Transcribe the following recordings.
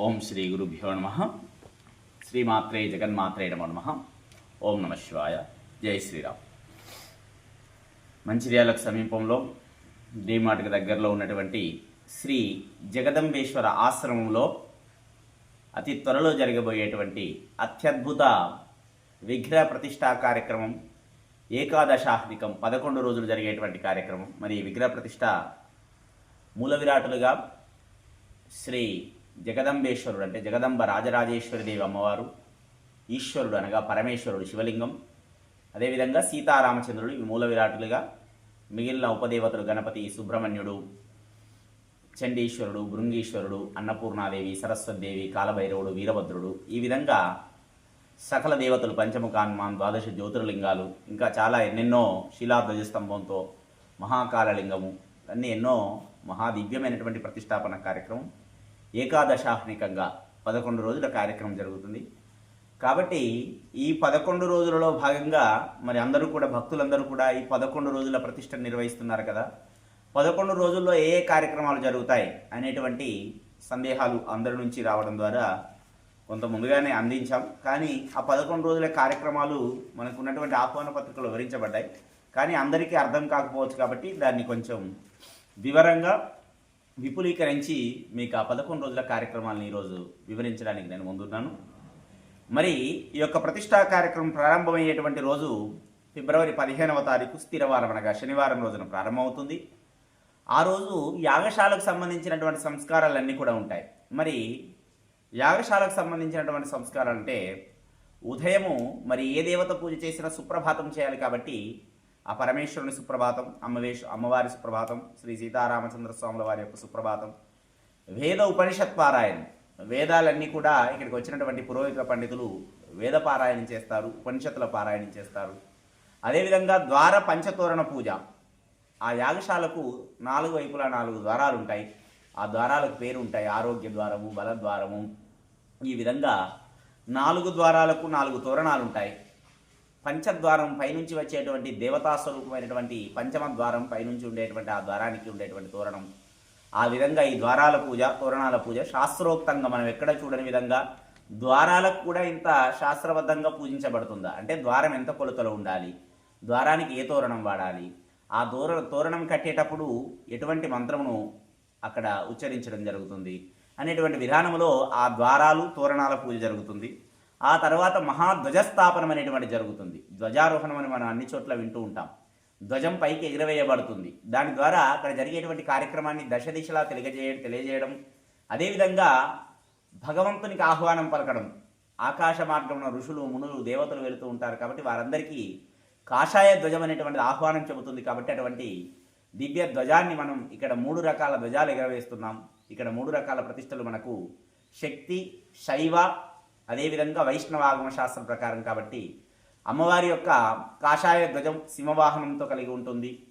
ఓం శ్రీ గురుభ్యో నమ. శ్రీమాత్రే జగన్మాత్రే నమో నమ. ఓం నమ శివాయ. జై శ్రీరామ్. మంచిర్యాలకు సమీపంలో డీమార్ట్కి దగ్గరలో ఉన్నటువంటి శ్రీ జగదంబేశ్వర ఆశ్రమంలో అతి త్వరలో జరగబోయేటువంటి అత్యద్భుత విగ్రహ ప్రతిష్టా కార్యక్రమం ఏకాదశాహ్నికం పదకొండు రోజులు జరిగేటువంటి కార్యక్రమం. మరి విగ్రహ ప్రతిష్ట మూల విరాటులుగా శ్రీ జగదంబేశ్వరుడు అంటే జగదంబ రాజరాజేశ్వరి దేవి అమ్మవారు ఈశ్వరుడు అనగా పరమేశ్వరుడు శివలింగం. అదేవిధంగా సీతారామచంద్రుడు ఈ మూల విరాటులుగా మిగిలిన ఉపదేవతలు గణపతి సుబ్రహ్మణ్యుడు చండీశ్వరుడు భృంగీశ్వరుడు అన్నపూర్ణాదేవి సరస్వతిదేవి కాలభైరవుడు వీరభద్రుడు ఈ విధంగా సకల దేవతలు పంచముఖాన్మాన్ ద్వాదశ జ్యోతిర్లింగాలు ఇంకా చాలా ఎన్నెన్నో శిలాధ్వజస్తంభంతో మహాకాలలింగము అన్ని ఎన్నో మహాదివ్యమైనటువంటి ప్రతిష్టాపన కార్యక్రమం. ఏకాదశాహ్నికంగా పదకొండు రోజుల కార్యక్రమం జరుగుతుంది. కాబట్టి ఈ పదకొండు రోజులలో భాగంగా మరి అందరూ కూడా భక్తులందరూ కూడా ఈ పదకొండు రోజుల ప్రతిష్ట నిర్వహిస్తున్నారు కదా. పదకొండు రోజుల్లో ఏ ఏ కార్యక్రమాలు జరుగుతాయి అనేటువంటి సందేహాలు అందరి నుంచి రావడం ద్వారా కొంత ముందుగానే అందించాం. కానీ ఆ పదకొండు రోజుల కార్యక్రమాలు మనకు ఉన్నటువంటి ఆహ్వాన పత్రికలు వివరించబడ్డాయి. కానీ అందరికీ అర్థం కాకపోవచ్చు కాబట్టి దాన్ని కొంచెం వివరంగా విపులీకరించి మీకు ఆ పదకొండు రోజుల కార్యక్రమాలను ఈరోజు వివరించడానికి నేను ముందున్నాను. మరి ఈ యొక్క ప్రతిష్టా కార్యక్రమం ప్రారంభమయ్యేటువంటి రోజు ఫిబ్రవరి పదిహేనవ తారీఖు స్థిరవారం అనగా శనివారం రోజున ప్రారంభమవుతుంది. ఆ రోజు యాగశాలకు సంబంధించినటువంటి సంస్కారాలన్నీ కూడా ఉంటాయి. మరి యాగశాలకు సంబంధించినటువంటి సంస్కారాలు అంటే ఉదయము మరి ఏ దేవత పూజ చేసినా సుప్రభాతం చేయాలి కాబట్టి ఆ పరమేశ్వరుని సుప్రభాతం అమ్మవేశ అమ్మవారి సుప్రభాతం శ్రీ సీతారామచంద్ర స్వాముల వారి యొక్క సుప్రభాతం వేద ఉపనిషత్ పారాయణం వేదాలన్నీ కూడా ఇక్కడికి వచ్చినటువంటి పురోహిత పండితులు వేద పారాయణం చేస్తారు ఉపనిషత్తుల పారాయణం చేస్తారు. అదేవిధంగా ద్వార పంచతోరణ పూజ. ఆ యాగశాలకు నాలుగు వైపులా నాలుగు ద్వారాలు ఉంటాయి. ఆ ద్వారాలకు పేరు ఉంటాయి ఆరోగ్య ద్వారము బలద్వారము ఈ విధంగా నాలుగు ద్వారాలకు నాలుగు తోరణాలు ఉంటాయి పంచద్వారం పైనుంచి వచ్చేటువంటి దేవతా స్వరూపమైనటువంటి పంచమ ద్వారం పైనుంచి ఉండేటువంటి ఆ ద్వారానికి ఉండేటువంటి తోరణం. ఆ విధంగా ఈ ద్వారాల పూజ తోరణాల పూజ శాస్త్రోక్తంగా మనం ఎక్కడ చూడని విధంగా ద్వారాలకు కూడా ఇంత శాస్త్రబద్ధంగా పూజించబడుతుందా? అంటే ద్వారం ఎంత కొలతలో ఉండాలి? ద్వారానికి ఏ తోరణం వాడాలి? ఆ దూర తోరణం కట్టేటప్పుడు ఎటువంటి మంత్రమును అక్కడ ఉచ్చరించడం జరుగుతుంది అనేటువంటి విధానంలో ఆ ద్వారాలు తోరణాల పూజ జరుగుతుంది. ఆ తర్వాత మహాధ్వజస్థాపనం అనేటువంటి జరుగుతుంది. ధ్వజారోహణం అని మనం అన్ని చోట్ల వింటూ ఉంటాం. ధ్వజం పైకి ఎగురవేయబడుతుంది. దాని ద్వారా అక్కడ జరిగేటువంటి కార్యక్రమాన్ని దశ దిశలా తెలియజేయ తెలియజేయడం. అదేవిధంగా భగవంతునికి ఆహ్వానం పలకడం. ఆకాశ మార్గంలో ఋషులు మునులు దేవతలు వెళుతూ ఉంటారు కాబట్టి వారందరికీ కాషాయ ధ్వజం అనేటువంటిది ఆహ్వానం చెబుతుంది కాబట్టి అటువంటి దివ్య ధ్వజాన్ని మనం ఇక్కడ మూడు రకాల ధ్వజాలు ఎగరవేస్తున్నాం. ఇక్కడ మూడు రకాల ప్రతిష్టలు మనకు శక్తి శైవ అదేవిధంగా వైష్ణవాగమ శాస్త్రం ప్రకారం కాబట్టి అమ్మవారి యొక్క కాషాయ ధ్వజం సింహవాహనంతో కలిగి ఉంటుంది.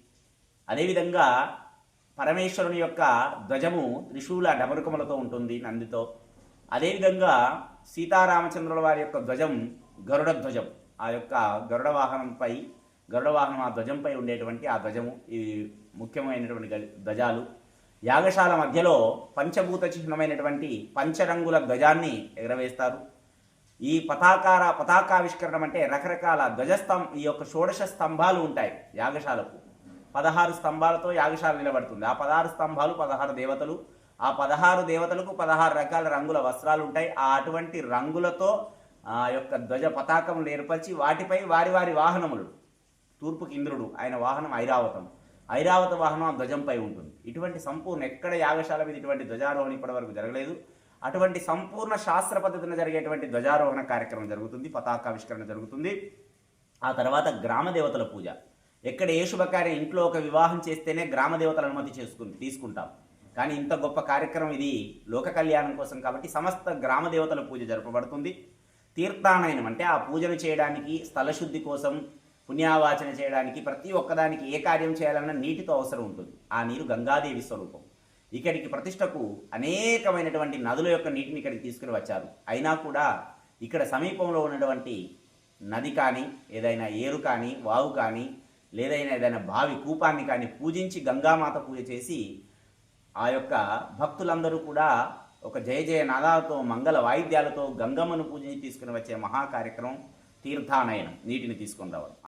అదేవిధంగా పరమేశ్వరుని యొక్క ధ్వజము త్రిశూల డమరుకములతో ఉంటుంది నందితో. అదేవిధంగా సీతారామచంద్రుల వారి యొక్క ధ్వజం గరుడ ధ్వజం. ఆ యొక్క గరుడ వాహనంపై గరుడ వాహనం ఆ ధ్వజంపై ఉండేటువంటి ఆ ధ్వజము. ఇవి ముఖ్యమైనటువంటి ధ్వజాలు. యాగశాల మధ్యలో పంచభూత చిహ్నమైనటువంటి పంచరంగుల ధ్వజాన్ని ఎగరవేస్తారు. ఈ పతాకార పతాకావిష్కరణం అంటే రకరకాల ధ్వజస్తం ఈ యొక్క షోడశ స్తంభాలు ఉంటాయి యాగశాలకు. పదహారు స్తంభాలతో యాగశాల నిలబడుతుంది. ఆ పదహారు స్తంభాలు పదహారు దేవతలు. ఆ పదహారు దేవతలకు పదహారు రకాల రంగుల వస్త్రాలు ఉంటాయి. ఆ అటువంటి రంగులతో ఆ యొక్క ధ్వజ పతాకములు ఏర్పరిచి వాటిపై వారి వారి వాహనములు. తూర్పుకి ఇంద్రుడు ఆయన వాహనం ఐరావతం. ఐరావత వాహనం ఆ ధ్వజంపై ఉంటుంది. ఇటువంటి సంపూర్ణ ఎక్కడ యాగశాల మీద ఇటువంటి ధ్వజారోహణ ఇప్పటివరకు జరగలేదు. అటువంటి సంపూర్ణ శాస్త్ర పద్ధతిన జరిగేటువంటి ధ్వజారోహణ కార్యక్రమం జరుగుతుంది పతాకావిష్కరణ జరుగుతుంది. ఆ తర్వాత గ్రామ దేవతల పూజ. ఎక్కడ ఏ శుభకార్యం ఇంట్లో ఒక వివాహం చేస్తేనే గ్రామ దేవతల అనుమతి చేసుకుని తీసుకుంటాం. కానీ ఇంత గొప్ప కార్యక్రమం ఇది లోక కళ్యాణం కోసం కాబట్టి సమస్త గ్రామ దేవతల పూజ జరపబడుతుంది. తీర్థానయనం అంటే ఆ పూజను చేయడానికి స్థలశుద్ధి కోసం పుణ్యావాచన చేయడానికి ప్రతి ఒక్కదానికి ఏ కార్యం చేయాలన్నా నీటితో అవసరం ఉంటుంది. ఆ నీరు గంగాదేవి స్వరూపం. ఇక్కడికి ప్రతిష్టకు అనేకమైనటువంటి నదుల యొక్క నీటిని ఇక్కడికి తీసుకుని వచ్చారు. అయినా కూడా ఇక్కడ సమీపంలో ఉన్నటువంటి నది కానీ ఏదైనా ఏరు కానీ వాగు కానీ లేదైనా ఏదైనా బావి కూపాన్ని కానీ పూజించి గంగామాత పూజ చేసి ఆ యొక్క భక్తులందరూ కూడా ఒక జయ జయ నాదాలతో మంగళ వాయిద్యాలతో గంగమ్మను పూజించి తీసుకుని వచ్చే మహా కార్యక్రమం తీర్థానయనం నీటిని తీసుకుని రావడం.